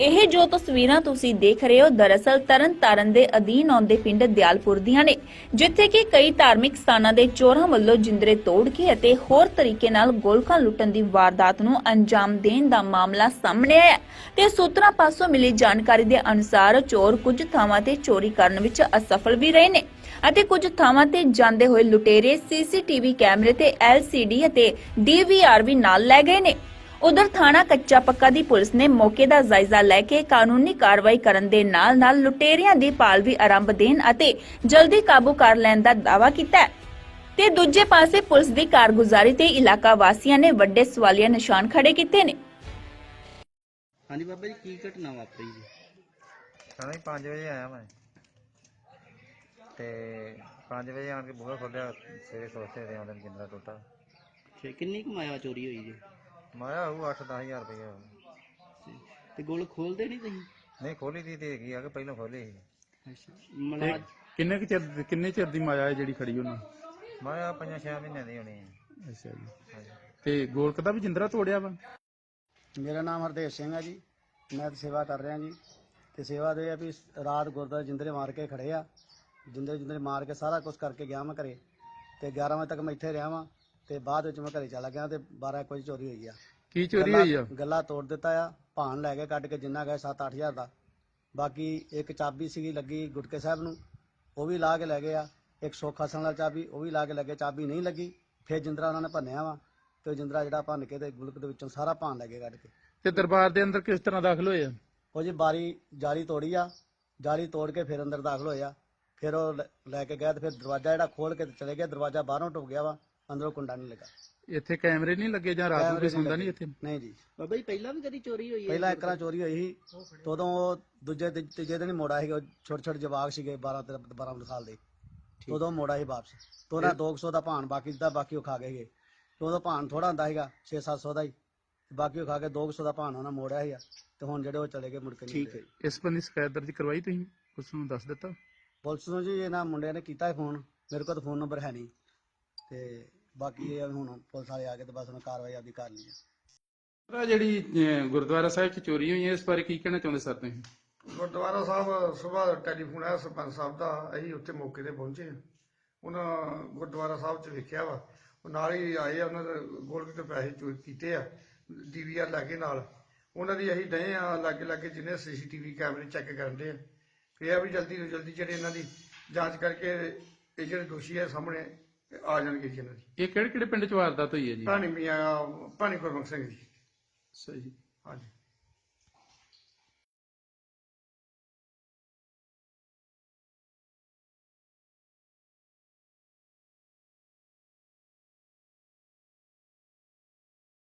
ਇਹ ਜੋ ਤਸਵੀਰਾਂ ਤੁਸੀਂ ਦੇਖ ਰਹੇ ਹੋ, ਦਰਅਸਲ ਤਰਨ ਤਾਰਨ ਦੇ ਅਧੀਨ ਆਉਂਦੇ ਪਿੰਡ ਦਿਆਲਪੁਰ ਦੀਆਂ ਨੇ, ਜਿੱਥੇ ਕਿ ਕਈ ਧਾਰਮਿਕ ਸਥਾਨਾਂ ਦੇ ਚੋਰਾਂ ਵੱਲੋਂ ਜਿੰਦਰੇ ਤੋੜ ਕੇ ਅਤੇ ਹੋਰ ਤਰੀਕੇ ਨਾਲ ਗੋਲਕਾਂ ਲੁੱਟਣ ਦੀ ਵਾਰਦਾਤ ਨੂੰ ਅੰਜਾਮ ਦੇਣ ਦਾ ਮਾਮਲਾ ਸਾਹਮਣੇ ਆਇਆ ਤੇ ਸੂਤਰਾਂ ਪਾਸੋਂ ਮਿਲੀ ਜਾਣਕਾਰੀ ਦੇ ਅਨੁਸਾਰ ਚੋਰ ਕੁਝ ਥਾਵਾਂ ਤੇ ਚੋਰੀ ਕਰਨ ਵਿੱਚ ਅਸਫਲ ਵੀ ਰਹੇ ਨੇ ਅਤੇ ਕੁਝ ਥਾਵਾਂ ਤੇ ਜਾਂਦੇ ਹੋਏ ਲੁਟੇਰੇ ਸੀਸੀਟੀਵੀ ਕੈਮਰੇ ਤੇ ਐਲਸੀਡੀ ਅਤੇ ਡੀਵੀਆਰ ਵੀ ਨਾਲ ਲੈ ਗਏ ਨੇ। ਉਧਰ ਥਾਣਾ ਕੱਚਾ ਪੱਕਾ ਦੀ ਪੁਲਿਸ ਨੇ ਮੌਕੇ ਦਾ ਜਾਇਜ਼ਾ ਲੈ ਕੇ ਕਾਨੂੰਨੀ ਕਾਰਵਾਈ ਕਰਨ ਦੇ ਨਾਲ-ਨਾਲ ਲੁਟੇਰਿਆਂ ਦੀ ਭਾਲ ਵੀ ਆਰੰਭ ਦੇਣ ਅਤੇ ਜਲਦੀ ਕਾਬੂ ਕਰ ਲੈਣ ਦਾ ਦਾਅਵਾ ਕੀਤਾ ਹੈ। ਤੇ ਦੂਜੇ ਪਾਸੇ ਪੁਲਿਸ ਦੀ ਕਾਰਗੁਜ਼ਾਰੀ ਤੇ ਇਲਾਕਾ ਵਾਸੀਆਂ ਨੇ ਵੱਡੇ ਸਵਾਲੀਆ ਨਿਸ਼ਾਨ ਖੜੇ ਕੀਤੇ ਨੇ। ਹਾਂਜੀ ਬਾਬਾ ਜੀ ਕੀ ਘਟਨਾ ਵਾਪਰੀ ਜੀ? ਜੀ 5 ਵਜੇ ਆਇਆ ਮੈਂ। ਤੇ 5 ਵਜੇ ਆਣ ਕੇ ਬੂਹਾ ਖੋਲਿਆ ਸਵੇਰੇ ਸੋਚਦੇ ਤੇ ਆਉਂਦੇ ਨੂੰ ਜਿੰਦਰਾ ਟੁੱਟਾ। ਕਿੰਨੀ ਕੁ ਮਾਇਆ ਚੋਰੀ ਹੋਈ ਜੀ? ਮਾਇਆ ਉਹ 8-10000 ਰੁਪਏ ਤੇ ਗੋਲ ਖੋਲਦੇ ਨਹੀਂ ਤੁਸੀਂ? ਨਹੀਂ ਖੋਲੀ ਦੀ ਤੇ ਹੈਗੀ ਆ ਕਿ ਪਹਿਲਾਂ ਖੋਲੀ ਸੀ। ਅੱਛਾ ਕਿੰਨੇ ਕੁ ਚਿਰ ਕਿੰਨੇ ਚਿਰ ਦੀ ਮਾਇਆ ਹੈ ਜਿਹੜੀ ਖੜੀ ਉਹਨਾਂ ਮਾਇਆ ਪੰਜਾਂ ਛੇ ਮਹੀਨਿਆਂ ਦੀ ਹੋਣੀ ਹੈ ਅੱਛਾ ਜੀ। ਹਾਂਜੀ। ਤੇ ਗੋਲਕ ਦਾ ਵੀ ਜਿੰਦਰਾ ਤੋੜਿਆ ਵਾ? ਮੇਰਾ ਨਾਮ ਹਰਦੇਵ ਸਿੰਘ ਹੈ ਜੀ। ਮੈਂ ਤਾਂ ਸੇਵਾ ਕਰ ਰਿਹਾ ਜੀ। ਤੇ ਸੇਵਾ ਦੇ ਆ ਵੀ ਰਾਤ ਗੁਰਦੁਆਰੇ ਜਿੰਦਰੇ ਮਾਰ ਕੇ ਖੜੇ ਆ। ਜਿੰਦਰੇ ਜਿੰਦਰੇ ਮਾਰ ਕੇ ਸਾਰਾ ਕੁਝ ਕਰਕੇ ਗਿਆ ਮੈਂ ਘਰੇ। ਤੇ 11 ਵਜੇ ਤੱਕ ਮੈਂ ਇੱਥੇ ਰਿਹਾ ਵਾਂ। ਤੇ ਬਾਅਦ ਵਿੱਚ ਮੈਂ ਘਰੇ ਚਲਾ ਗਿਆ ਤੇ 12 ਇੱਕ ਵਜੇ ਚੋਰੀ ਹੋਈ ਆ। ਕੀ ਚੋਰੀ ਹੋਈ ਆ? ਗੱਲਾ- ਗੱਲਾ ਤੋੜ ਦਿੱਤਾ ਆ ਭਾਣ ਲੈ ਕੇ ਕੱਢ ਕੇ ਜਿੰਨਾ ਗਏ 7-8000 ਦਾ। ਬਾਕੀ ਇੱਕ ਚਾਬੀ ਸੀਗੀ ਲੱਗੀ ਗੁਟਕੇ ਸਾਹਿਬ ਨੂੰ ਉਹ ਵੀ ਲਾ ਕੇ ਲੈ ਗਏ ਆ। ਇੱਕ ਸੋਖਾ ਸਣ ਵਾਲਾ ਚਾਬੀ ਉਹ ਵੀ ਲਾ ਕੇ ਲੱਗੇ ਚਾਬੀ ਨਹੀਂ ਲੱਗੀ। ਫਿਰ ਜਿੰਦਰਾ ਉਹਨਾਂ ਨੇ ਭੰਨਿਆ ਵਾ ਤੇ ਉਹ ਜਿੰਦਰਾ ਜਿਹੜਾ ਭੰਨ ਕੇ ਤੇ ਗੁਲਕ ਦੇ ਵਿੱਚੋਂ ਸਾਰਾ ਭਾਣ ਲੈ ਕੇ ਕੱਢ ਕੇ। ਤੇ ਦਰਬਾਰ ਦੇ ਅੰਦਰ ਕਿਸ ਤਰ੍ਹਾਂ ਦਾਖਲ ਹੋਏ ਆ? ਉਹ ਜੀ ਬਾਰੀ ਜਾਲੀ ਤੋੜੀ ਆ ਜਾਲੀ ਤੋੜ ਕੇ ਫਿਰ ਅੰਦਰ ਦਾਖਲ ਹੋਇਆ ਫਿਰ ਉਹ ਲੈ- ਲੈ ਕੇ ਗਿਆ ਤੇ ਫਿਰ ਦਰਵਾਜ਼ਾ ਜਿਹੜਾ ਖੋਲ ਕੇ ਤੇ ਚਲੇ ਗਿਆ ਦਰਵਾਜ਼ਾ ਬਾਹਰੋਂ ਟੁੱਟ ਗਿਆ ਵਾ। ਅੰਦਰੋਂ ਕੁੰਡਾ ਨਹੀਂ ਲੱਗਾ। ਇੱਥੇ ਕੈਮਰੇ ਨਹੀਂ ਲੱਗੇ ਜਾਂ ਰਾਤ ਨੂੰ ਕੋਈ ਸੌਂਦਾ ਨਹੀਂ। ਇੱਥੇ? ਨਹੀਂ ਜੀ। ਬਾਬਾ ਜੀ ਪਹਿਲਾਂ ਵੀ ਕਦੀ ਚੋਰੀ ਹੋਈ ਹੈ? ਪਹਿਲਾਂ ਇੱਕ ਵਾਰ ਚੋਰੀ ਹੋਈ ਸੀ। ਤੇ ਉਦੋਂ ਉਹ ਦੂਜੇ ਤੀਜੇ ਦਿਨ ਹੀ ਮੋੜਾ ਸੀਗਾ ਛੋਟੇ ਛੋਟੇ ਜਵਾਕ ਸੀਗੇ 12 ਤੇ 12 ਸਾਲ ਦੇ। ਤੇ ਉਦੋਂ ਮੋੜਾ ਸੀ ਵਾਪਸ। ਤੇ ਉਹਨਾਂ 200 ਦਾ ਭਾਣ ਬਾਕੀ ਦਾ ਬਾਕੀ ਉਹ ਖਾ ਗਏ। ਸੀਗੇ ਤੇ ਉਦੋਂ ਭਾਣ ਥੋੜਾ ਹੁੰਦਾ ਸੀਗਾ 6-700 ਦਾ ਹੀ। ਤੇ ਬਾਕੀ ਉਹ ਖਾ ਕੇ 200 ਦਾ ਭਾਣ ਉਹਨਾਂ ਮੋੜਿਆ ਸੀਗਾ। ਤੇ ਹੁਣ ਜਿਹੜੇ ਉਹ ਚਲੇ ਗਏ ਮੁੜ ਕੇ ਨਹੀਂ ਠੀਕ ਹੈ ਮੁੜੇ। ਇਸ ਬੰਦੀ ਸ਼ਿਕਾਇਤ ਦਰਜ ਕਰਵਾਈ ਤੁਸੀਂ? ਉਸ ਨੂੰ ਦੱਸ ਦਿੱਤਾ? ਪੁਲਿਸ ਨੂੰ ਜੀ ਇਹਨਾਂ ਮੁੰਡਿਆਂ ਨੇ ਕੀਤਾ ਫੋਨ। ਮੇਰੇ ਕੋਲ ਤਾਂ ਫੋਨ ਨੰਬਰ ਹੈ ਨਹੀਂ। ਤੇ ਬਾਕੀ ਇਹ ਹੁਣ ਪੁਲਿਸ ਵਾਲੇ ਆ ਕੇ ਤੇ ਬਸ ਉਹਨਾਂ ਕਾਰਵਾਈ ਆਪਦੀ ਕਰ ਲਈ ਹੈ ਇਹ ਜਿਹੜੀ ਅਹ, ਗੁਰਦੁਆਰਾ ਸਾਹਿਬ 'ਚ ਚੋਰੀ ਹੋਈ ਹੈ ਇਸ ਬਾਰੇ ਕੀ ਕਹਿਣਾ ਚਾਹੁੰਦੇ ਸਰ ਤੁਸੀਂ? ਗੁਰਦੁਆਰਾ ਸਾਹਿਬ ਸਵੇਰ ਟੈਲੀਫੋਨ ਆਇਆ ਸਰਪੰਚ ਸਾਹਿਬ ਦਾ ਅਸੀਂ ਉੱਥੇ ਮੌਕੇ ਤੇ ਪਹੁੰਚੇ ਹਾਂ। ਉਹਨਾਂ ਗੁਰਦੁਆਰਾ ਸਾਹਿਬ 'ਚ ਵੇਖਿਆ ਵਾ। ਉਹ ਨਾਲ ਹੀ ਆਏ ਆ ਉਹਨਾਂ ਦੇ ਗੋਲਕ ਤੇ ਪੈਸੇ ਚੋਰੀ ਕੀਤੇ ਆ ਡੀਵੀਆਰ ਲੈ ਕੇ ਨਾਲ। ਉਹਨਾਂ ਦੀ ਅਸੀਂ ਡਏ ਆ ਲਾਗੇ ਲਾਗੇ ਜਿੰਨੇ ਸੀਸੀਟੀਵੀ ਕੈਮਰੇ ਚੈੱਕ ਕਰਨ ਦੇ ਆ। ਫਿਰ ਇਹ ਆ ਵੀ ਜਲਦੀ ਤੋਂ ਜਲਦੀ ਜਿਹੜੇ ਇਹਨਾਂ ਦੀ ਜਾਂਚ ਕਰਕੇ ਇਹ ਜਿਹੜੇ ਦੋਸ਼ੀ ਆ ਸਾਹਮਣੇ ਆ ਜਾਣਗੇ ਜੀ ਇਹਨਾਂ ਦੀ। ਇਹ ਕਿਹੜੇ ਕਿਹੜੇ ਪਿੰਡ 'ਚ ਵਾਰਦਾਤ ਹੋਈ ਹੈ ਜੀ? ਭਾਣੀ ਮੀਆਂ ਭਾਣੀ ਗੁਰਮੁਖ ਸਿੰਘ ਜੀ। ਸਹੀ ਹਾਂਜੀ।